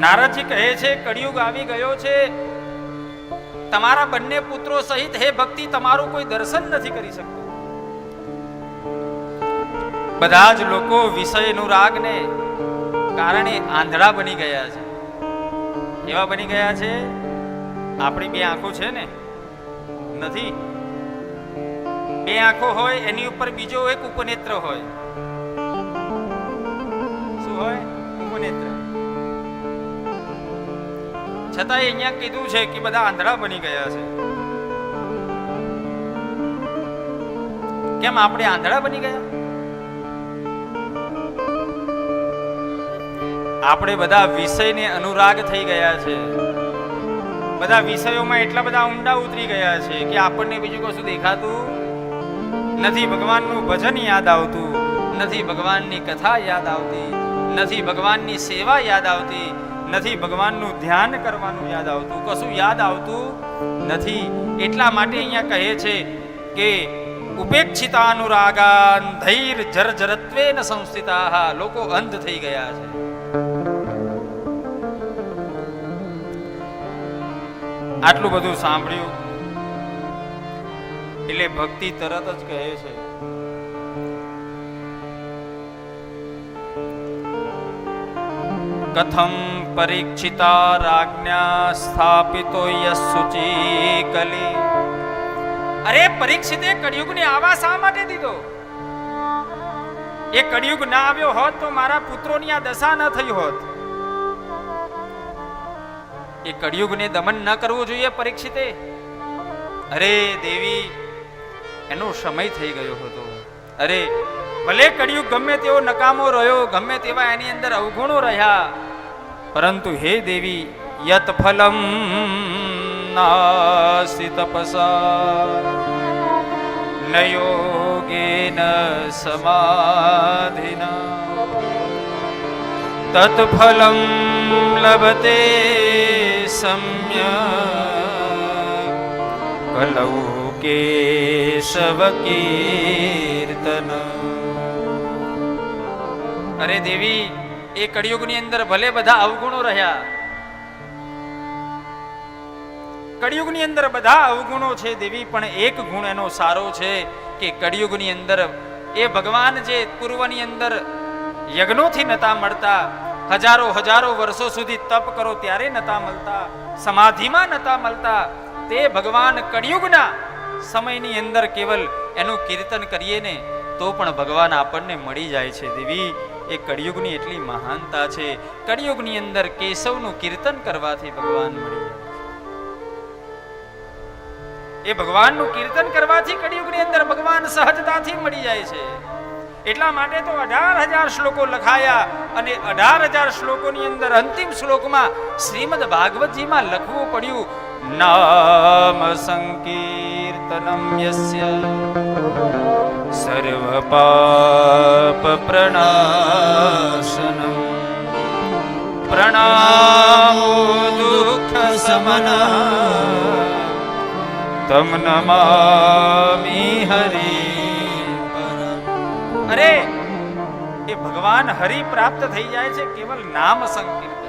નારદજી કહે છે, કળિયુગ આવી ગયો છે. તમારા બંને પુત્રો સહિત હે ભક્તિ, તમારું કોઈ દર્શન નથી કરી શકતું. બધા જ લોકો વિષયનું રાગને કારણે આંધળા બની ગયા છે. એવા બની ગયા છે? આપણી બે આંખો છે ને? નથી. બે આંખો હોય, એની ઉપર બીજો એક ઉપનેત્ર હોય. શું હોય? છતાંય અહીંયા કીધું છે કે બધા આંધળા બની ગયા છે. કેમ આપણે આંધળા બની ગયા? આપણે બધા વિષયને અનુરાગ થઈ ગયા છે. બધા વિષયોમાં એટલા બધા ઊંડા ઉતરી ગયા છે કે આપણને બીજું કશું દેખાતું નથી. ભગવાનનું ભજન યાદ આવતું નથી. ભગવાનની કથા યાદ આવતી નથી. ભગવાનની સેવા યાદ આવતી નથી. ભગવાનનું ધ્યાન કરવાનું યાદ આવતું, કશું યાદ આવતું નથી. એટલા માટે અહીંયા કહે છે કે ઉપેક્ષિતાનુરાગાન ધૈર ન સંસ્થિતા લોકો અંધ થઈ ગયા છે. આટલું બધું સાંભળ્યું. એટલે ભક્તિ તરત જ કહે છે. કથમ પરીક્ષિતા રાજ્ઞા સ્થાપિતો યસુચિ કલી અરે પરીક્ષિતે કળિયુગને આવા શા માટે દીધો એ કળિયુગ ના આવ્યો હોત તો મારા પુત્રોની આ દશા ન થઈ હોત એ કળિયુગને દમન ન કરવું જોઈએ પરીક્ષિતે અરે દેવી એનો સમય થઈ ગયો હતો અરે ભલે કળિયુગ ગમે તેવો નકામો રહ્યો ગમે તેવા એની અંદર અવગુણો રહ્યા પરંતુ હે દેવી, યત ફલમ નાસી તપસા. ન યોગેન સમાધિના. તત્ફલમ લભતે સમ્ય કલૌ કેશવ કીર્તન. અરે દેવી એ કળિયુગની અંદર ભલે બધા અવગુણો રહ્યા. કળિયુગની અંદર બધા અવગુણો છે દેવી, પણ એક ગુણ એનો સારો છે કે કળિયુગની અંદર એ ભગવાન જે પૂર્વની અંદર યજ્ઞોથી નતા મળતા, હજારો હજારો વર્ષો સુધી તપ કરો ત્યારે નતા મળતા, સમાધિમાં નતા મળતા, તે ભગવાન કળિયુગના સમયની અંદર કેવલ એનું કીર્તન કરીએ ને, તો પણ ભગવાન આપણને મળી જાય છે દેવી. એ કળિયુગની એટલી મહાનતા છે, કળિયુગની અંદર કેશવનું કીર્તન કરવાથી ભગવાન મળી એ ભગવાનનું કીર્તન કરવાથી કળિયુગની અંદર ભગવાન સહજતાથી મળી જાય છે. એટલા માટે તો અઢાર હજાર શ્લોકો લખાયા અને અઢાર હજાર શ્લોકોની અંદર અંતિમ શ્લોકમાં શ્રીમદ ભાગવતજીમાં લખવું પડ્યું, નામ સંકીર્તનમ યસ્ય, સર્વ પાપ પ્રણાશનમ સમના તમ નમામિ હરિ અરે એ ભગવાન હરિ પ્રાપ્ત થઈ જાય છે કેવલ નામ સંકીર્તન